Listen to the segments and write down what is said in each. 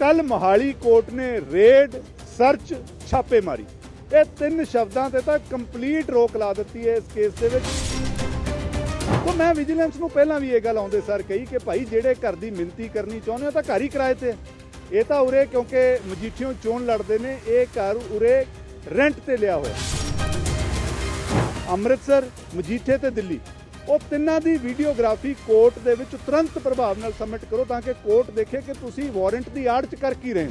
ਕੱਲ ਮੋਹਾਲੀ ਕੋਰਟ ਨੇ raid search ਛਾਪੇਮਾਰੀ ਇਹ ਤਿੰਨ ਸ਼ਬਦਾਂ ਤੇ ਤਾਂ ਕੰਪਲੀਟ ਰੋਕ ਲਾ ਦਿੱਤੀ ਹੈ ਇਸ ਕੇਸ ਦੇ ਵਿੱਚ। ਤਾਂ ਮੈਂ ਵਿਜੀਲੈਂਸ ਨੂੰ ਪਹਿਲਾਂ ਵੀ ਇਹ ਗੱਲ ਆਉਂਦੇ ਸਰ ਕਹੀ ਕਿ ਭਾਈ ਜਿਹੜੇ ਘਰ ਦੀ ਮਿੰਤੀ ਕਰਨੀ ਚਾਹੁੰਦੇ ਹੋ ਤਾਂ ਘਰ ਹੀ ਕਿਰਾਏ ਤੇ ਇਹ ਤਾਂ ਉਰੇ ਕਿਉਂਕਿ ਮਜੀਠੀਓਂ ਚੋਣ ਲੜਦੇ ਨੇ, ਇਹ ਘਰ ਉਰੇ ਰੈਂਟ ਤੇ ਲਿਆ ਹੋਇਆ। ਅੰਮ੍ਰਿਤਸਰ, ਮਜੀਠੇ ਤੇ ਦਿੱਲੀ। ਉਹ ਤਿੰਨਾਂ ਦੀ ਵੀਡੀਓਗ੍ਰਾਫੀ ਕੋਰਟ ਦੇ ਵਿੱਚ ਤੁਰੰਤ ਪ੍ਰਭਾਵ ਨਾਲ ਸਬਮਿਟ ਕਰੋ ਤਾਂ ਕਿ ਕੋਰਟ ਦੇਖੇ ਕਿ ਤੁਸੀਂ ਵਾਰੰਟ ਦੀ ਆੜ ਚ ਕਰ ਕੀ ਰਹੇ ਹੋ।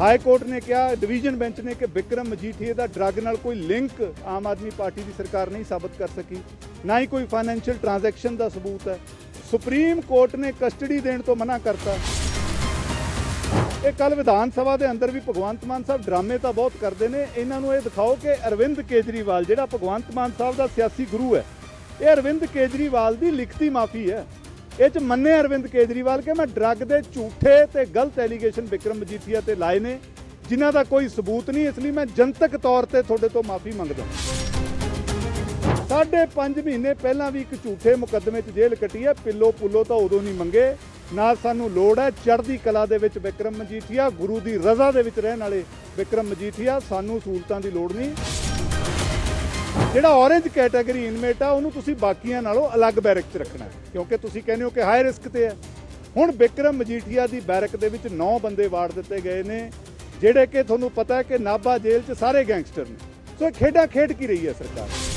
ਹਾਈ ਕੋਰਟ ਨੇ ਕਿਹਾ, ਡਿਵੀਜ਼ਨ ਬੈਂਚ ਨੇ ਕਿ ਵਿਕਰਮ ਮਜੀਠੀਏ ਦਾ ਡਰੱਗ ਨਾਲ ਕੋਈ ਲਿੰਕ ਆਮ ਆਦਮੀ ਪਾਰਟੀ ਦੀ ਸਰਕਾਰ ਨਹੀਂ ਸਾਬਤ ਕਰ ਸਕੀ। ਨਾ ਹੀ ਕੋਈ ਫਾਈਨੈਂਸ਼ੀਅਲ ਟ੍ਰਾਂਜੈਕਸ਼ਨ ਦਾ ਸਬੂਤ ਹੈ। ਸੁਪਰੀਮ ਕੋਰਟ ਨੇ ਕਸਟਡੀ ਦੇਣ ਤੋਂ ਮਨਾ ਕਰਤਾ। ਇਹ ਕੱਲ ਵਿਧਾਨ ਸਭਾ ਦੇ ਅੰਦਰ ਵੀ ਭਗਵੰਤ ਮਾਨ ਸਾਹਿਬ ਡਰਾਮੇ ਤਾਂ ਬਹੁਤ ਕਰਦੇ ਨੇ। ਇਹਨਾਂ ਨੂੰ ਇਹ ਦਿਖਾਓ ਕਿ ਅਰਵਿੰਦ ਕੇਜਰੀਵਾਲ, ਜਿਹੜਾ ਭਗਵੰਤ ਮਾਨ ਸਾਹਿਬ ਦਾ ਸਿਆਸੀ ਗੁਰੂ ਹੈ, ਇਹ ਅਰਵਿੰਦ ਕੇਜਰੀਵਾਲ ਦੀ ਲਿਖਤੀ ਮਾਫੀ ਹੈ। ਇਹ ਚ ਮੰਨੇ ਅਰਵਿੰਦ ਕੇਜਰੀਵਾਲ ਕਿ ਮੈਂ ਡਰੱਗ ਦੇ ਝੂਠੇ ਤੇ ਗਲਤ ਐਲੀਗੇਸ਼ਨ ਵਿਕਰਮ ਮਜੀਠੀਆ ਤੇ ਲਾਏ ਨੇ, ਜਿਨ੍ਹਾਂ ਦਾ ਕੋਈ ਸਬੂਤ ਨਹੀਂ, ਇਸ ਲਈ ਮੈਂ ਜਨਤਕ ਤੌਰ ਤੇ ਤੁਹਾਡੇ ਤੋਂ ਮਾਫੀ ਮੰਗਦਾ ਸਾਢੇ 5 ਮਹੀਨੇ ਪਹਿਲਾਂ ਵੀ ਇੱਕ ਝੂਠੇ ਮੁਕੱਦਮੇ 'ਚ ਜੇਲ੍ਹ ਕੱਟੀ ਹੈ। ਪਿੱਲੋ ਪੁੱਲੋ ਤਾਂ ਉਦੋਂ ਨਹੀਂ ਮੰਗੇ। ਨਾਲ ਸਾਨੂੰ ਲੋੜ ਹੈ ਚੜ੍ਹਦੀ ਕਲਾ ਦੇ ਵਿੱਚ ਵਿਕਰਮ ਮਜੀਠੀਆ, ਗੁਰੂ ਦੀ ਰਜ਼ਾ ਦੇ ਵਿੱਚ ਰਹਿਣ ਵਾਲੇ ਵਿਕਰਮ ਮਜੀਠੀਆ, ਸਾਨੂੰ ਸਹੂਲਤਾਂ ਦੀ ਲੋੜ ਨਹੀਂ। ਜਿਹੜਾ ਔਰੇਂਜ ਕੈਟਾਗਰੀ ਇਨਮੇਟ ਆ, ਉਹਨੂੰ ਤੁਸੀਂ ਬਾਕੀਆਂ ਨਾਲੋਂ ਅਲੱਗ ਬੈਰਕ 'ਚ ਰੱਖਣਾ ਕਿਉਂਕਿ ਤੁਸੀਂ ਕਹਿੰਦੇ ਹੋ ਕਿ ਹਾਈ ਰਿਸਕ ਤੇ ਹੈ। ਹੁਣ ਵਿਕਰਮ ਮਜੀਠੀਆ ਦੀ ਬੈਰਕ ਦੇ ਵਿੱਚ 9 ਬੰਦੇ ਵਾੜ ਦਿੱਤੇ ਗਏ ਨੇ, ਜਿਹੜੇ ਕਿ ਤੁਹਾਨੂੰ ਪਤਾ ਹੈ ਕਿ ਨਾਭਾ ਜੇਲ੍ਹ 'ਚ ਸਾਰੇ ਗੈਂਗਸਟਰ ਨੇ। ਸੋ ਇਹ ਖੇਡਾਂ ਖੇਡ ਕੀ ਰਹੀ ਹੈ ਸਰਕਾਰ?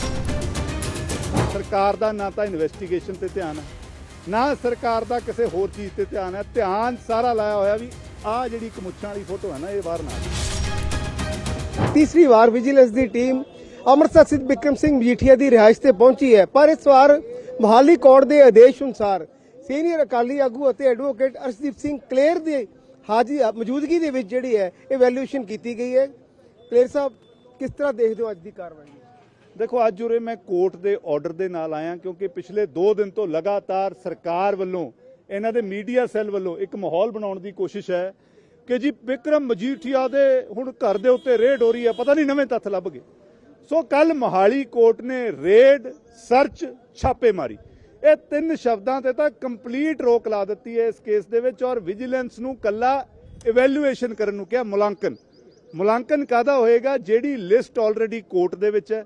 ਸਰਕਾਰ ਦਾ ਨਾ ਤਾਂ ਇਨਵੈਸਟੀਗੇਸ਼ਨ ਤੇ ਧਿਆਨ ਹੈ, ਨਾ ਸਰਕਾਰ ਦਾ ਕਿਸੇ ਹੋਰ ਚੀਜ਼ ਤੇ ਧਿਆਨ ਹੈ। ਧਿਆਨ ਸਾਰਾ ਲਾਇਆ ਹੋਇਆ ਵੀ ਆਹ ਜਿਹੜੀ ਕਮੁੱਛਾਂ ਵਾਲੀ ਫੋਟੋ ਹੈ ਨਾ, ਇਹ ਬਾਹਰ ਨਾ ਤੀਸਰੀ ਵਾਰ ਵਿਜੀਲੈਂਸ ਦੀ ਟੀਮ ਅੰਮ੍ਰਿਤਸਰ ਸਥਿਤ ਬਿਕਰਮ ਸਿੰਘ ਮਜੀਠੀਆ ਦੀ ਰਿਹਾਇਸ਼ ਤੇ ਪਹੁੰਚੀ ਹੈ। ਪਰ ਇਸ ਵਾਰ ਮੋਹਾਲੀ ਕੋਰਟ ਦੇ ਆਦੇਸ਼ ਅਨੁਸਾਰ ਸੀਨੀਅਰ ਅਕਾਲੀ ਆਗੂ ਅਤੇ ਐਡਵੋਕੇਟ ਅਰਸ਼ਦੀਪ ਸਿੰਘ ਕਲੇਰ ਦੇ ਹਾਜ਼ਰੀ, ਮੌਜੂਦਗੀ ਦੇ ਵਿੱਚ ਜਿਹੜੀ ਹੈ ਇਹ ਇਵੈਲੂਏਸ਼ਨ ਕੀਤੀ ਗਈ ਹੈ। ਕਲੇਰ ਸਾਹਿਬ, ਕਿਸ ਤਰ੍ਹਾਂ ਦੇਖਦੇ ਹੋ ਅੱਜ ਦੀ ਕਾਰਵਾਈ? ਦੇਖੋ, ਅੱਜ ਉਰੇ ਮੈਂ ਕੋਰਟ ਦੇ ਆਰਡਰ ਦੇ ਨਾਲ ਆਇਆ ਕਿਉਂਕਿ ਪਿਛਲੇ 2 ਦਿਨ ਤੋਂ ਲਗਾਤਾਰ ਸਰਕਾਰ ਵੱਲੋਂ, ਇਹਨਾਂ ਦੇ ਮੀਡੀਆ ਸੈੱਲ ਵੱਲੋਂ ਇੱਕ ਮਾਹੌਲ ਬਣਾਉਣ ਦੀ ਕੋਸ਼ਿਸ਼ ਹੈ ਕਿ ਜੀ ਵਿਕਰਮ ਮਜੀਠੀਆ ਦੇ ਹੁਣ ਘਰ ਦੇ ਉੱਤੇ ਰੇਡ ਹੋ ਰਹੀ ਹੈ ਪਤਾ ਨਹੀਂ ਨਵੇਂ ਤੱਥ ਲੱਭ ਗਏ। ਸੋ ਕੱਲ ਮੋਹਾਲੀ ਕੋਰਟ ਨੇ ਰੇਡ, ਸਰਚ ਛਾਪੇਮਾਰੀ ਇਹ ਤਿੰਨ ਸ਼ਬਦਾਂ ਤੇ ਤਾਂ ਕੰਪਲੀਟ ਰੋਕ ਲਾ ਦਿੱਤੀ ਹੈ ਇਸ ਕੇਸ ਦੇ ਵਿੱਚ ਔਰ ਵਿਜੀਲੈਂਸ ਨੂੰ ਕੱਲਾ ਇਵੈਲੂਏਸ਼ਨ ਕਰਨ ਨੂੰ ਕਿਹਾ ਮੁਲਾਂਕਣ ਮੁਲਾਂਕਣ ਕਾਦਾ ਹੋਏਗਾ? ਜਿਹੜੀ ਲਿਸਟ ਆਲਰੇਡੀ ਕੋਰਟ ਦੇ ਵਿੱਚ ਹੈ।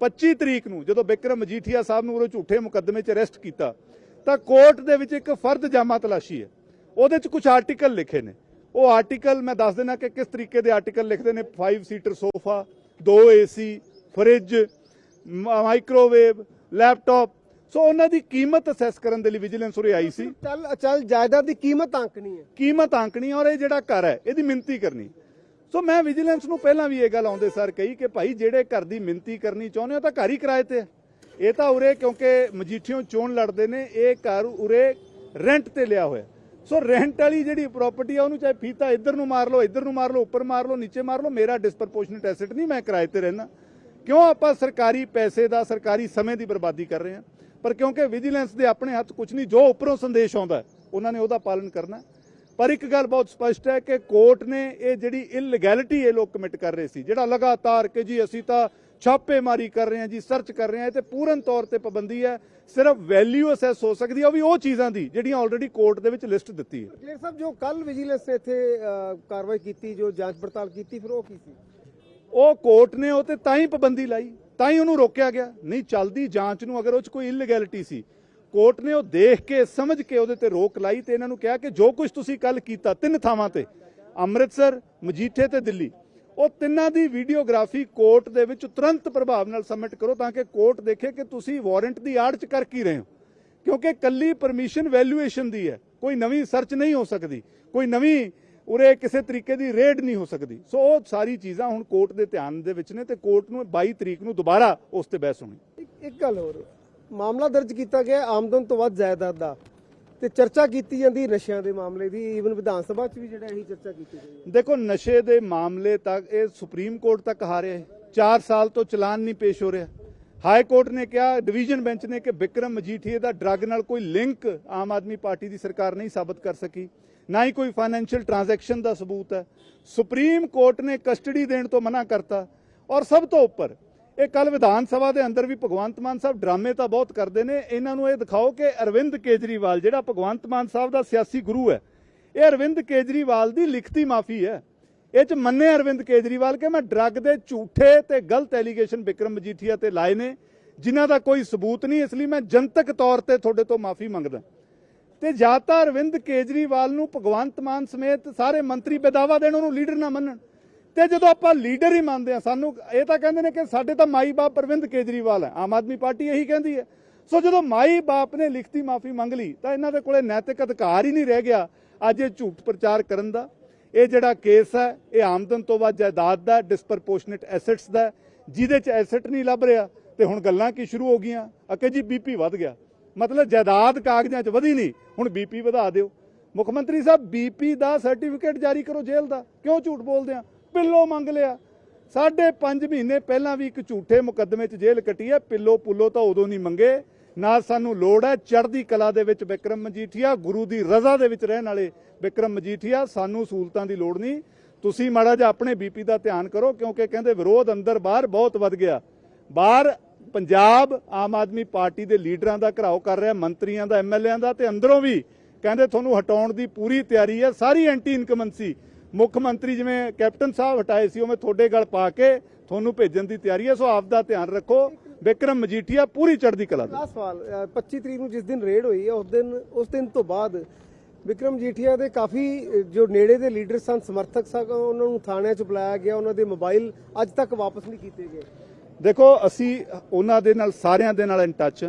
25 ਤਰੀਕ ਨੂੰ ਜਦੋਂ ਬਿਕਰਮ ਮਜੀਠੀਆ ਸਾਹਿਬ ਨੂੰ ਉਹ ਝੂਠੇ ਮੁਕੱਦਮੇ 'ਚ ਅਰੈਸਟ ਕੀਤਾ ਤਾਂ ਕੋਰਟ ਦੇ ਵਿੱਚ ਇੱਕ ਫਰਦ ਜਾਮਾ ਤਲਾਸ਼ੀ ਹੈ। ਉਹਦੇ 'ਚ ਕੁਝ ਆਰਟੀਕਲ ਲਿਖੇ ਨੇ। ਉਹ ਆਰਟੀਕਲ ਮੈਂ ਦੱਸ ਦੇਣਾ ਕਿ ਕਿਸ ਤਰੀਕੇ ਦੇ ਆਰਟੀਕਲ ਲਿਖਦੇ ਨੇ? 5 seater sofa 2 AC fridge microwave laptop so ਉਹਨਾਂ ਦੀ ਕੀਮਤ ਅਸੈਸ ਕਰਨ ਦੇ ਲਈ ਵਿਜੀਲੈਂਸ ਉਰੇ ਆਈ ਸੀ। ਚੱਲ ਅਚਲ ਜਾਇਦਾਦ ਦੀ ਕੀਮਤ ਆਂਕਣੀ ਹੈ। ਕੀਮਤ ਆਂਕਣੀ ਔਰ ਇਹ ਜਿਹੜਾ ਘਰ ਹੈ ਇਹਦੀ ਮਿੰਤੀ ਕਰਨੀ। ਸੋ ਮੈਂ ਵਿਜੀਲੈਂਸ ਨੂੰ ਪਹਿਲਾਂ ਵੀ ਇਹ ਗੱਲ ਆਉਂਦੇ ਸਰ ਕਹੀ ਕਿ ਭਾਈ ਜਿਹੜੇ ਘਰ ਦੀ ਮਿੰਤੀ ਕਰਨੀ ਚਾਹੁੰਦੇ ਹੋ ਤਾਂ ਘਰ ਹੀ ਕਿਰਾਏ ਤੇ ਹੈ। ਇਹ ਤਾਂ ਉਰੇ ਕਿਉਂਕਿ ਮਜੀਠੀਓਂ ਚੋਣ ਲੜਦੇ ਨੇ, ਇਹ ਘਰ ਉਰੇ ਰੈਂਟ ਤੇ ਲਿਆ ਹੋਇਆ। ਸੋ ਰੈਂਟ ਵਾਲੀ ਜਿਹੜੀ ਪ੍ਰਾਪਰਟੀ ਆ, ਉਹਨੂੰ ਚਾਹੇ ਫੀਤਾ ਇੱਧਰ ਨੂੰ ਮਾਰ ਲਓ, ਇੱਧਰ ਨੂੰ ਮਾਰ ਲਓ, ਉੱਪਰ ਮਾਰ ਲਓ, ਨੀਚੇ ਮਾਰ ਲਓ, ਮੇਰਾ ਡਿਸਪਰਪੋਰਸ਼ਨੇਟ ਐਸੈਟ ਨਹੀਂ, ਮੈਂ ਕਿਰਾਏ ਤੇ ਰਹਿਣਾ ਕਿਉਂ ਆਪਾਂ ਸਰਕਾਰੀ ਪੈਸੇ ਦਾ, ਸਰਕਾਰੀ ਸਮੇਂ ਦੀ ਬਰਬਾਦੀ ਕਰ ਰਹੇ ਹਾਂ? ਪਰ ਕਿਉਂਕਿ ਵਿਜੀਲੈਂਸ ਦੇ ਆਪਣੇ ਹੱਥ ਕੁਝ ਨਹੀਂ, ਜੋ ਉੱਪਰੋਂ ਸੰਦੇਸ਼ ਆਉਂਦਾ, ਉਹਨਾਂ ਨੇ ਉਹਦਾ ਪਾਲਣ ਕਰਨਾ। ਪਰ ਇੱਕ ਗੱਲ ਬਹੁਤ ਸਪਸ਼ਟ ਹੈ ਕਿ ਕੋਰਟ ਨੇ ਇਹ ਜਿਹੜੀ ਇਲੀਗੈਲਿਟੀ ਇਹ ਲੋਕ ਕਮਿਟ ਕਰ ਰਹੇ ਸੀ ਜਿਹੜਾ ਲਗਾਤਾਰ ਕਿ ਜੀ ਅਸੀਂ ਤਾਂ ਛਾਪੇਮਾਰੀ ਕਰ ਰਹੇ ਹਾਂ ਜੀ ਸਰਚ ਕਰ ਰਹੇ ਹਾਂ ਇਹ ਤੇ ਪੂਰਨ ਤੌਰ ਤੇ ਪਾਬੰਦੀ ਹੈ ਸਿਰਫ ਵੈਲਿਊ ਅਸੈਸ ਹੋ ਸਕਦੀ ਹੈ ਉਹ ਵੀ ਉਹ ਚੀਜ਼ਾਂ ਦੀ ਜਿਹੜੀਆਂ ਆਲਰੇਡੀ ਕੋਰਟ ਦੇ ਵਿੱਚ ਲਿਸਟ ਦਿੱਤੀ ਹੈ। ਕਲੇਰ ਸਾਹਿਬ ਜੋ ਕੱਲ ਵਿਜੀਲੈਂਸ ਨੇ ਇੱਥੇ ਕਾਰਵਾਈ ਕੀਤੀ ਜੋ ਜਾਂਚ ਪੜਤਾਲ ਕੀਤੀ ਫਿਰ ਉਹ ਕੀ ਸੀ? ਉਹ ਕੋਰਟ ਨੇ ਉਹ ਤੇ ਤਾਂ ਹੀ ਪਾਬੰਦੀ ਲਾਈ ਤਾਂ ਹੀ ਉਹਨੂੰ ਰੋਕਿਆ ਗਿਆ। ਨਹੀਂ ਚੱਲਦੀ ਜਾਂਚ ਨੂੰ ਅਗਰ ਉਹ ਚ ਕੋਈ ਇਲੀਗੈਲਿਟੀ ਸੀ ਕੋਰਟ ਨੇ ਉਹ ਦੇਖ ਕੇ, ਸਮਝ ਕੇ ਉਹਦੇ ਤੇ ਰੋਕ ਲਾਈ ਤੇ ਇਹਨਾਂ ਨੂੰ ਕਿਹਾ ਕਿ ਜੋ ਕੁਝ ਤੁਸੀਂ ਕੱਲ ਕੀਤਾ, ਤਿੰਨ ਥਾਵਾਂ ਤੇ, ਅੰਮ੍ਰਿਤਸਰ, ਮਜੀਠੇ ਤੇ ਦਿੱਲੀ, ਉਹ ਤਿੰਨਾਂ ਦੀ ਵੀਡੀਓਗ੍ਰਾਫੀ ਕੋਰਟ ਦੇ ਵਿੱਚ ਤੁਰੰਤ ਪ੍ਰਭਾਵ ਨਾਲ ਸਬਮਿਟ ਕਰੋ ਤਾਂ ਕਿ ਕੋਰਟ ਦੇਖੇ ਕਿ ਤੁਸੀਂ ਵਾਰੰਟ ਦੀ ਆੜ ਚ ਕਰ ਕੀ ਰਹੇ ਹੋ। ਕਿਉਂਕਿ ਕੱਲੀ ਪਰਮਿਸ਼ਨ ਵੈਲਿਊਏਸ਼ਨ ਦੀ ਹੈ। ਕੋਈ ਨਵੀਂ ਸਰਚ ਨਹੀਂ ਹੋ ਸਕਦੀ। ਕੋਈ ਨਵੀਂ ਉਰੇ ਕਿਸੇ ਤਰੀਕੇ ਦੀ ਰੇਡ ਨਹੀਂ ਹੋ ਸਕਦੀ। ਸੋ ਉਹ ਸਾਰੀ ਚੀਜ਼ਾਂ ਹੁਣ ਕੋਰਟ ਦੇ ਧਿਆਨ ਦੇ ਵਿੱਚ ਨੇ ਤੇ ਕੋਰਟ ਨੂੰ 22 ਤਰੀਕ ਨੂੰ ਦੁਬਾਰਾ ਉਸ ਤੇ ਬਹਿਸ ਹੋਣੀ। ਇੱਕ ਇੱਕ ਗੱਲ ਹੋਰ। ਮਾਮਲਾ ਦਰਜ ਕੀਤਾ ਗਿਆ ਆਮਦਨ ਤੋਂ ਵੱਧ ਜਾਇਦਾਦ ਦਾ। ਤੇ ਚਰਚਾ ਕੀਤੀ ਜਾਂਦੀ ਨਸ਼ਿਆਂ ਦੇ ਮਾਮਲੇ ਦੀ ਈਵਨ ਵਿਧਾਨ ਸਭਾ 'ਚ ਵੀ ਜਿਹੜਾ ਇਹੀ ਚਰਚਾ ਕੀਤੀ ਗਈ ਹੈ। ਦੇਖੋ, ਨਸ਼ੇ ਦੇ ਮਾਮਲੇ ਤੱਕ ਇਹ ਸੁਪਰੀਮ ਕੋਰਟ ਤੱਕ ਆ ਰਿਹਾ ਹੈ। 4 ਸਾਲ ਤੋਂ ਚਲਾਨ ਨਹੀਂ ਪੇਸ਼ ਹੋ ਰਿਹਾ। ਹਾਈ ਕੋਰਟ ਨੇ ਕਿਹਾ, ਡਿਵੀਜ਼ਨ ਬੈਂਚ ਨੇ ਕਿ ਵਿਕਰਮ ਮਜੀਠੀਏ ਦਾ ਡਰੱਗ ਨਾਲ ਕੋਈ ਲਿੰਕ ਆਮ ਆਦਮੀ ਪਾਰਟੀ ਦੀ ਸਰਕਾਰ ਨਹੀਂ ਸਾਬਤ ਕਰ ਸਕੀ। ਨਾ ਹੀ ਕੋਈ ਫਾਈਨੈਂਸ਼ੀਅਲ ਟ੍ਰਾਂਜੈਕਸ਼ਨ ਦਾ ਸਬੂਤ ਹੈ। ਸੁਪਰੀਮ ਕੋਰਟ ਨੇ ਕਸਟਡੀ ਦੇਣ ਤੋਂ ਮਨਾ ਕਰਤਾ। ਔਰ ਸਭ ਤੋਂ ਉੱਪਰ ਇਹ ਕੱਲ ਵਿਧਾਨ ਸਭਾ ਦੇ ਅੰਦਰ ਵੀ ਭਗਵੰਤ ਮਾਨ ਸਾਹਿਬ ਡਰਾਮੇ ਤਾਂ ਬਹੁਤ ਕਰਦੇ ਨੇ। ਇਹਨਾਂ ਨੂੰ ਇਹ ਦਿਖਾਓ ਕਿ ਅਰਵਿੰਦ ਕੇਜਰੀਵਾਲ, ਜਿਹੜਾ ਭਗਵੰਤ ਮਾਨ ਸਾਹਿਬ ਦਾ ਸਿਆਸੀ ਗੁਰੂ ਹੈ, ਇਹ ਅਰਵਿੰਦ ਕੇਜਰੀਵਾਲ ਦੀ ਲਿਖਤੀ ਮਾਫੀ ਹੈ। ਇਹ ਚ ਮੰਨੇ ਅਰਵਿੰਦ ਕੇਜਰੀਵਾਲ ਕਿ ਮੈਂ ਡਰੱਗ ਦੇ ਝੂਠੇ ਤੇ ਗਲਤ ਐਲੀਗੇਸ਼ਨ ਵਿਕਰਮ ਮਜੀਠੀਆ ਤੇ ਲਾਏ ਨੇ, ਜਿਨ੍ਹਾਂ ਦਾ ਕੋਈ ਸਬੂਤ ਨਹੀਂ, ਇਸ ਲਈ ਮੈਂ ਜਨਤਕ ਤੌਰ ਤੇ ਤੁਹਾਡੇ ਤੋਂ ਮਾਫੀ ਮੰਗਦਾ। ਤੇ ਜਾਂ ਤਾਂ ਅਰਵਿੰਦ ਕੇਜਰੀਵਾਲ ਨੂੰ ਭਗਵੰਤ ਮਾਨ ਸਮੇਤ ਸਾਰੇ ਮੰਤਰੀ ਬੇਦਾਵਾ ਦੇਣ, ਉਹਨੂੰ ਲੀਡਰ ਨਾ ਮੰਨਣ। ਤੇ ਜਦੋਂ ਆਪਾਂ ਲੀਡਰ ਹੀ ਮੰਨਦੇ ਆ ਸਾਨੂੰ ਇਹ ਤਾਂ ਕਹਿੰਦੇ ਨੇ ਕਿ ਸਾਡੇ ਤਾਂ ਮਾਈ ਬਾਪ ਅਰਵਿੰਦ ਕੇਜਰੀਵਾਲ ਹੈ, ਆਮ ਆਦਮੀ ਪਾਰਟੀ ਇਹੀ ਕਹਿੰਦੀ ਹੈ। ਸੋ ਜਦੋਂ ਮਾਈ ਬਾਪ ਨੇ ਲਿਖਤੀ ਮਾਫੀ ਮੰਗ ਲਈ, ਤਾਂ ਇਹਨਾਂ ਦੇ ਕੋਲੇ ਨੈਤਿਕ ਅਧਿਕਾਰ ਹੀ ਨਹੀਂ ਰਹਿ ਗਿਆ ਅੱਜ ਇਹ ਝੂਠ ਪ੍ਰਚਾਰ ਕਰਨ ਦਾ। ਇਹ ਜਿਹੜਾ ਕੇਸ ਹੈ, ਇਹ ਆਮਦਨ ਤੋਂ ਵੱਧ ਜਾਇਦਾਦ ਦਾ ਡਿਸਪਰਪੋਰਸ਼ਨੇਟ ਐਸੈਟਸ ਦਾ, ਜਿਹਦੇ ਚ ਐਸੈਟ ਨਹੀਂ ਲੱਭ ਰਿਹਾ, ਤੇ ਹੁਣ ਗੱਲਾਂ ਕੀ ਸ਼ੁਰੂ ਹੋ ਗਈਆਂ? ਅਕੇ ਜੀ ਬੀਪੀ ਵੱਧ ਗਿਆ। ਮਤਲਬ ਜਾਇਦਾਦ ਕਾਗਜ਼ਾਂ 'ਚ ਵਧੀ ਨਹੀਂ, ਹੁਣ ਬੀਪੀ ਵਧਾ ਦਿਓ। ਮੁੱਖ ਮੰਤਰੀ ਸਾਹਿਬ ਬੀਪੀ ਦਾ ਸਰਟੀਫਿਕੇਟ ਜਾਰੀ ਕਰੋ ਜੇਲ੍ਹ ਦਾ। ਕਿਉਂ ਝੂਠ ਬੋਲਦੇ ਆ? ਪਿੱਲੋ ਮੰਗ ਲਿਆ। ਸਾਢੇ 5 ਮਹੀਨੇ ਪਹਿਲਾਂ ਵੀ ਇੱਕ ਝੂਠੇ ਮੁਕੱਦਮੇ 'ਚ ਜੇਲ੍ਹ ਕੱਟੀ ਹੈ ਪਿੱਲੋ ਪੁੱਲੋ ਤਾਂ ਉਦੋਂ ਨਹੀਂ ਮੰਗੇ। ਨਾ ਸਾਨੂੰ ਲੋੜ ਹੈ ਚੜ੍ਹਦੀ ਕਲਾ ਦੇ ਵਿੱਚ ਵਿਕਰਮ ਮਜੀਠੀਆ, ਗੁਰੂ ਦੀ ਰਜ਼ਾ ਦੇ ਵਿੱਚ ਰਹਿਣ ਵਾਲੇ ਵਿਕਰਮ ਮਜੀਠੀਆ। ਸਾਨੂੰ ਸਹੂਲਤਾਂ ਦੀ ਲੋੜ ਨਹੀਂ। ਤੁਸੀਂ ਮਾੜਾ ਜਿਹਾ ਆਪਣੇ ਬੀਪੀ ਦਾ ਧਿਆਨ ਕਰੋ, ਕਿਉਂਕਿ ਕਹਿੰਦੇ ਵਿਰੋਧ ਅੰਦਰ ਬਾਹਰ ਬਹੁਤ ਵੱਧ ਗਿਆ। ਬਾਹਰ ਪੰਜਾਬ ਆਮ ਆਦਮੀ ਪਾਰਟੀ ਦੇ ਲੀਡਰਾਂ ਦਾ ਘਰਾਓ ਕਰ ਰਿਹਾ, ਮੰਤਰੀਆਂ ਦਾ ਐਮਐਲਏਆਂ ਦਾ ਤੇ ਅੰਦਰੋਂ ਵੀ ਕਹਿੰਦੇ ਤੁਹਾਨੂੰ ਹਟਾਉਣ ਦੀ ਪੂਰੀ ਤਿਆਰੀ ਹੈ। ਸਾਰੀ ਐਂਟੀ ਇਨਕਮੈਂਸੀ ਮੁੱਖ ਮੰਤਰੀ ਜਿਵੇਂ ਕੈਪਟਨ ਸਾਹਿਬ ਹਟਾਏ ਸੀ ਉਵੇਂ ਤੁਹਾਡੇ ਗਲ ਪਾ ਕੇ ਤੁਹਾਨੂੰ ਭੇਜਣ ਦੀ ਤਿਆਰੀ ਹੈ ਸੋ ਆਪ ਦਾ ਧਿਆਨ ਰੱਖੋ। ਵਿਕਰਮ ਮਜੀਠੀਆ ਪੂਰੀ ਚੜ੍ਹਦੀ ਕਲਾ ਦੇ। ਸਵਾਲ ਅ, 25 ਤਰੀਕ ਨੂੰ ਜਿਸ ਦਿਨ ਰੇਡ ਹੋਈ ਹੈ ਉਸ ਦਿਨ ਉਸ ਦਿਨ ਤੋਂ ਬਾਅਦ ਵਿਕਰਮ ਜੀਠੀਆ ਦੇ ਕਾਫੀ ਜੋ ਨੇੜੇ ਦੇ ਲੀਡਰ ਸਨ ਸਮਰਥਕ ਸਨ ਉਹਨਾਂ ਨੂੰ ਥਾਣਿਆਂ 'ਚ ਬੁਲਾਇਆ ਗਿਆ ਉਹਨਾਂ ਦੇ ਮੋਬਾਈਲ ਅੱਜ ਤੱਕ ਵਾਪਸ ਨਹੀਂ ਕੀਤੇ ਗਏ। ਦੇਖੋ ਅਸੀਂ ਉਹਨਾਂ ਦੇ ਨਾਲ ਸਾਰਿਆਂ ਦੇ ਨਾਲ ਇਨ ਟੱਚ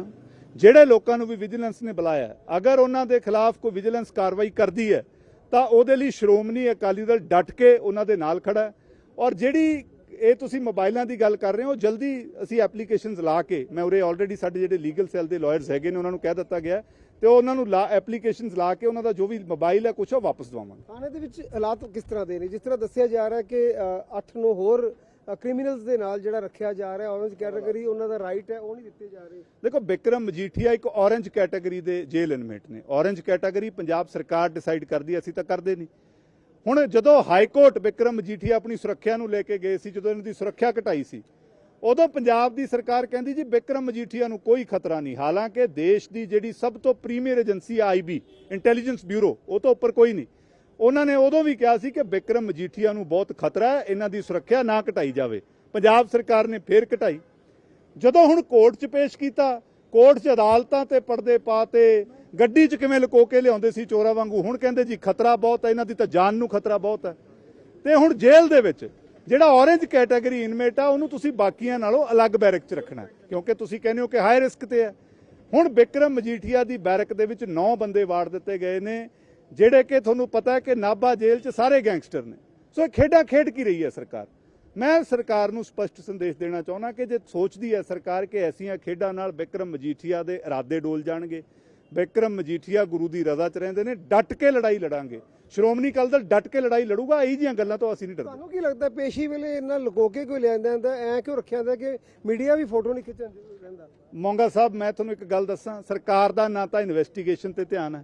ਜਿਹੜੇ ਲੋਕਾਂ ਨੂੰ ਵੀ ਵਿਜੀਲੈਂਸ ਨੇ ਬੁਲਾਇਆ ਅਗਰ ਉਹਨਾਂ ਦੇ ਖਿਲਾਫ ਕੋਈ ਵਿਜੀਲੈਂਸ ਕਾਰਵਾਈ ਕਰਦੀ ਹੈ ਤਾਂ ਉਹਦੇ ਲਈ ਸ਼੍ਰੋਮਣੀ ਅਕਾਲੀ ਦਲ ਡਟ ਕੇ ਉਹਨਾਂ ਦੇ ਨਾਲ ਖੜਾ ਔਰ ਜਿਹੜੀ ਇਹ ਤੁਸੀਂ ਮੋਬਾਈਲਾਂ ਦੀ ਗੱਲ ਕਰ ਰਹੇ ਹੋ, ਜਲਦੀ ਅਸੀਂ ਐਪਲੀਕੇਸ਼ਨਸ ਲਾ ਕੇ, ਮੈਂ ਉਰੇ ਆਲਰੇਡੀ ਸਾਡੇ ਜਿਹੜੇ ਲੀਗਲ ਸੈੱਲ ਦੇ ਲਾਇਰਸ ਹੈਗੇ ਨੇ, ਉਹਨਾਂ ਨੂੰ ਕਹਿ ਦਿੱਤਾ ਗਿਆ ਹੈ ਤੇ ਉਹ ਉਹਨਾਂ ਨੂੰ ਲਾ, ਐਪਲੀਕੇਸ਼ਨਸ ਲਾ ਕੇ ਉਹਨਾਂ ਦਾ ਜੋ ਵੀ ਮੋਬਾਈਲ ਹੈ, ਕੁਛ ਉਹ ਵਾਪਸ ਦਵਾਵਾਂਗੇ। ਥਾਣੇ ਦੇ ਵਿੱਚ ਹਾਲਾਤ ਕਿਸ ਤਰ੍ਹਾਂ ਦੇ ਨੇ? ਜਿਸ ਤਰ੍ਹਾਂ ਦੱਸਿਆ ਜਾ ਰਿਹਾ ਕਿ 8-9 ਹੋਰ ਕ੍ਰਿਮੀਨਲਸ ਦੇ ਨਾਲ ਜਿਹੜਾ ਰੱਖਿਆ ਜਾ ਰਿਹਾ ਔਰੰਜ ਕੈਟਾਗਰੀ ਉਹਨਾਂ ਦਾ ਰਾਈਟ ਹੈ, ਉਹ ਨਹੀਂ ਦਿੱਤੇ ਜਾ ਰਹੇ। ਦੇਖੋ ਵਿਕਰਮ ਮਜੀਠੀਆ ਇੱਕ ਔਰੰਜ ਕੈਟਾਗਰੀ ਦੇ ਜੇਲ੍ਹ ਇਨਮੇਟ ਨੇ। ਔਰੰਜ ਕੈਟਾਗਰੀ ਪੰਜਾਬ ਸਰਕਾਰ ਡਿਸਾਈਡ ਕਰਦੀ ਅਸੀਂ ਤਾਂ ਕਰਦੇ ਨਹੀਂ। ਹੁਣ ਜਦੋਂ ਹਾਈ ਕੋਰਟ ਵਿਕਰਮ ਮਜੀਠੀਆ ਆਪਣੀ ਸੁਰੱਖਿਆ ਨੂੰ ਲੈ ਕੇ ਗਏ ਸੀ, ਜਦੋਂ ਇਹਨਾਂ ਦੀ ਸੁਰੱਖਿਆ ਘਟਾਈ ਸੀ, ਉਦੋਂ ਪੰਜਾਬ ਦੀ ਸਰਕਾਰ ਕਹਿੰਦੀ ਜੀ, ਬਿਕਰਮ ਮਜੀਠੀਆ ਨੂੰ ਕੋਈ ਖਤਰਾ ਨਹੀਂ। ਹਾਲਾਂਕਿ ਦੇਸ਼ ਦੀ ਜਿਹੜੀ ਸਭ ਤੋਂ premier agency IB intelligence bureau ਉਹ ਤੋਂ ਉੱਪਰ ਕੋਈ ਨਹੀਂ। ਉਹਨਾਂ ਨੇ ਉਦੋਂ ਵੀ ਕਿਹਾ ਸੀ ਕਿ ਬਿਕਰਮ ਮਜੀਠੀਆ ਨੂੰ ਬਹੁਤ ਖਤਰਾ ਹੈ, ਇਹਨਾਂ ਦੀ ਸੁਰੱਖਿਆ ਨਾ ਘਟਾਈ ਜਾਵੇ। ਪੰਜਾਬ ਸਰਕਾਰ ਨੇ ਫੇਰ ਘਟਾਈ। ਜਦੋਂ ਹੁਣ ਕੋਰਟ 'ਚ ਪੇਸ਼ ਕੀਤਾ, ਕੋਰਟ 'ਚ ਅਦਾਲਤਾਂ ਤੇ ਪਰਦੇ ਪਾਤੇ ਗੱਡੀ 'ਚ ਕਿਵੇਂ ਲੁਕੋ ਕੇ ਲਿਆਉਂਦੇ ਸੀ ਚੋਰਾ ਵਾਂਗੂ, ਹੁਣ ਕਹਿੰਦੇ ਜੀ ਖਤਰਾ ਬਹੁਤ ਹੈ, ਇਹਨਾਂ ਦੀ ਤਾਂ ਜਾਨ ਨੂੰ ਖਤਰਾ ਬਹੁਤ ਹੈ। ਤੇ ਹੁਣ ਜੇਲ੍ਹ ਦੇ ਵਿੱਚ ਜਿਹੜਾ ਔਰੇਂਜ ਕੈਟਾਗਰੀ ਇਨਮੇਟ ਆ, ਉਹਨੂੰ ਤੁਸੀਂ ਬਾਕੀਆਂ ਨਾਲੋਂ ਅਲੱਗ ਬੈਰਕ 'ਚ ਰੱਖਣਾ ਕਿਉਂਕਿ ਤੁਸੀਂ ਕਹਿੰਦੇ ਹੋ ਕਿ ਹਾਈ ਰਿਸਕ ਤੇ ਹੈ। ਹੁਣ ਬਿਕਰਮ ਮਜੀਠੀਆ ਦੀ ਬੈਰਕ ਦੇ ਵਿੱਚ 9 ਬੰਦੇ ਵਾੜ ਦਿੱਤੇ ਗਏ ਨੇ ਜਿਹੜੇ ਕਿ ਤੁਹਾਨੂੰ ਪਤਾ ਹੈ ਕਿ ਨਾਭਾ ਜੇਲ੍ਹ 'ਚ ਸਾਰੇ ਗੈਂਗਸਟਰ ਨੇ। ਸੋ ਇਹ ਖੇਡਾਂ ਖੇਡ ਕੀ ਰਹੀ ਹੈ ਸਰਕਾਰ? ਮੈਂ ਸਰਕਾਰ ਨੂੰ ਸਪਸ਼ਟ ਸੰਦੇਸ਼ ਦੇਣਾ ਚਾਹੁੰਦਾ ਕਿ ਜੇ ਸੋਚਦੀ ਹੈ ਸਰਕਾਰ ਕਿ ਐਸੀਆਂ ਖੇਡਾਂ ਨਾਲ ਵਿਕਰਮ ਮਜੀਠੀਆ ਦੇ ਇਰਾਦੇ ਡੋਲ ਜਾਣਗੇ ਵਿਕਰਮ ਮਜੀਠੀਆ ਗੁਰੂ ਦੀ ਰਜ਼ਾ 'ਚ ਰਹਿੰਦੇ ਨੇ ਡਟ ਕੇ ਲੜਾਈ ਲੜਾਂਗੇ। ਸ਼੍ਰੋਮਣੀ ਅਕਾਲੀ ਦਲ ਡਟ ਕੇ ਲੜਾਈ ਲੜੂਗਾ ਇਹੀ ਜੀਆਂ ਗੱਲਾਂ ਤੋਂ ਅਸੀਂ ਨਹੀਂ ਡਰਦੇ। ਤੁਹਾਨੂੰ ਕੀ ਲੱਗਦਾ ਪੇਸ਼ੀ ਵੇਲੇ ਇੰਨਾ ਲੁਕੋ ਕੇ ਕੋਈ ਲਿਆਂਦਾ ਹੁੰਦਾ ਐ ਕਿਉਂ ਰੱਖਿਆ ਹੁੰਦਾ ਕਿ ਮੀਡੀਆ ਵੀ ਫੋਟੋ ਨਹੀਂ ਖਿੱਚਣ ਰਹਿੰਦਾ ਮੋਂਗਾ ਸਾਹਿਬ ਮੈਂ ਤੁਹਾਨੂੰ ਇੱਕ ਗੱਲ ਦੱਸਾਂ ਸਰਕਾਰ ਦਾ ਨਾ ਤਾਂ ਇਨਵੈਸਟੀਗੇਸ਼ਨ ਤੇ ਧਿਆਨ ਹੈ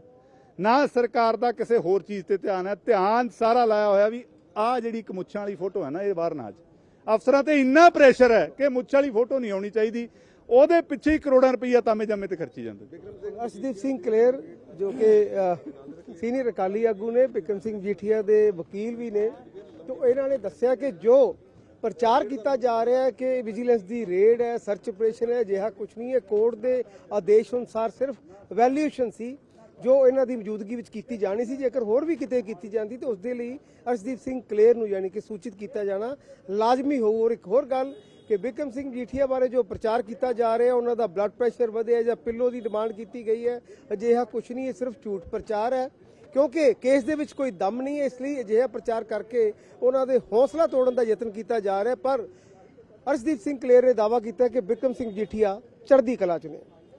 ਨਾ ਸਰਕਾਰ ਦਾ ਕਿਸੇ ਹੋਰ ਚੀਜ਼ ਤੇ ਧਿਆਨ ਹੈ, ਧਿਆਨ ਸਾਰਾ ਲਾਇਆ ਹੋਇਆ ਵੀ ਆਹ ਜਿਹੜੀ ਇੱਕ ਮੁੱਛਾਂ ਵਾਲੀ ਫੋਟੋ ਹੈ ਨਾ, ਇਹ ਬਾਹਰ ਨਾ ਆ ਅਫਸਰਾਂ ਤੇ ਇੰਨਾ ਪ੍ਰੈਸ਼ਰ ਹੈ ਕਿ ਮੁੱਛ ਵਾਲੀ ਫੋਟੋ ਨਹੀਂ ਆਉਣੀ ਚਾਹੀਦੀ, ਉਹਦੇ ਪਿੱਛੇ ਹੀ ਕਰੋੜਾਂ ਰੁਪਈਆ ਤਾਮੇ ਜਾਮੇ ਤੇ ਖਰਚੀ ਜਾਂਦੇ ਅਰਸ਼ਦੀਪ ਸਿੰਘ ਕਲੇਰ, ਜੋ ਕਿ ਸੀਨੀਅਰ ਅਕਾਲੀ ਆਗੂ ਨੇ ਬਿਕਰਮ ਸਿੰਘ ਜੀਠੀਆ ਦੇ ਵਕੀਲ ਵੀ ਨੇ, ਤੋਂ ਇਹਨਾਂ ਨੇ ਦੱਸਿਆ ਕਿ ਜੋ ਪ੍ਰਚਾਰ ਕੀਤਾ ਜਾ ਰਿਹਾ ਹੈ ਕਿ ਵਿਜੀਲੈਂਸ ਦੀ ਰੇਡ ਹੈ ਸਰਚ ਆਪਰੇਸ਼ਨ ਹੈ, ਅਜਿਹਾ ਕੁਝ ਨਹੀਂ ਹੈ, ਕੋਰਟ ਦੇ ਆਦੇਸ਼ ਅਨੁਸਾਰ ਸਿਰਫ ਵੈਲਿਊਏਸ਼ਨ ਸੀ। ਜੋ ਇਹਨਾਂ ਦੀ ਮੌਜੂਦਗੀ ਵਿੱਚ ਕੀਤੀ ਜਾਣੀ ਸੀ, ਜੇਕਰ ਹੋਰ ਵੀ ਕਿਤੇ ਕੀਤੀ ਜਾਂਦੀ, ਤਾਂ ਉਸ ਦੇ ਲਈ ਅਰਸ਼ਦੀਪ ਸਿੰਘ ਕਲੇਰ ਨੂੰ ਯਾਨੀ ਕਿ ਸੂਚਿਤ ਕੀਤਾ ਜਾਣਾ ਲਾਜ਼ਮੀ ਹੋਊ। ਔਰ ਇੱਕ ਹੋਰ ਗੱਲ ਕਿ ਬਿਕਰਮ ਸਿੰਘ ਜੀਠੀਆ ਬਾਰੇ ਜੋ ਪ੍ਰਚਾਰ ਕੀਤਾ ਜਾ ਰਿਹਾ, ਉਹਨਾਂ ਦਾ ਬਲੱਡ ਪ੍ਰੈਸ਼ਰ ਵਧਿਆ ਜਾਂ ਪਿੱਲੋ ਦੀ ਡਿਮਾਂਡ ਕੀਤੀ ਗਈ ਹੈ, ਅਜਿਹਾ ਕੁਝ ਨਹੀਂ, ਇਹ ਸਿਰਫ ਝੂਠ ਪ੍ਰਚਾਰ ਹੈ। ਕਿਉਂਕਿ ਕੇਸ ਦੇ ਵਿੱਚ ਕੋਈ ਦਮ ਨਹੀਂ ਹੈ, ਇਸ ਲਈ ਅਜਿਹਾ ਪ੍ਰਚਾਰ ਕਰਕੇ ਉਹਨਾਂ ਦੇ ਹੌਸਲਾ ਤੋੜਨ ਦਾ ਯਤਨ ਕੀਤਾ ਜਾ ਰਿਹਾ ਪਰ ਅਰਸ਼ਦੀਪ ਸਿੰਘ ਕਲੇਰ ਨੇ ਦਾਅਵਾ ਕੀਤਾ ਕਿ ਬਿਕਰਮ ਸਿੰਘ ਜੀਠੀਆ ਚੜ੍ਹਦੀ ਕਲਾ ਚ ਨੇ।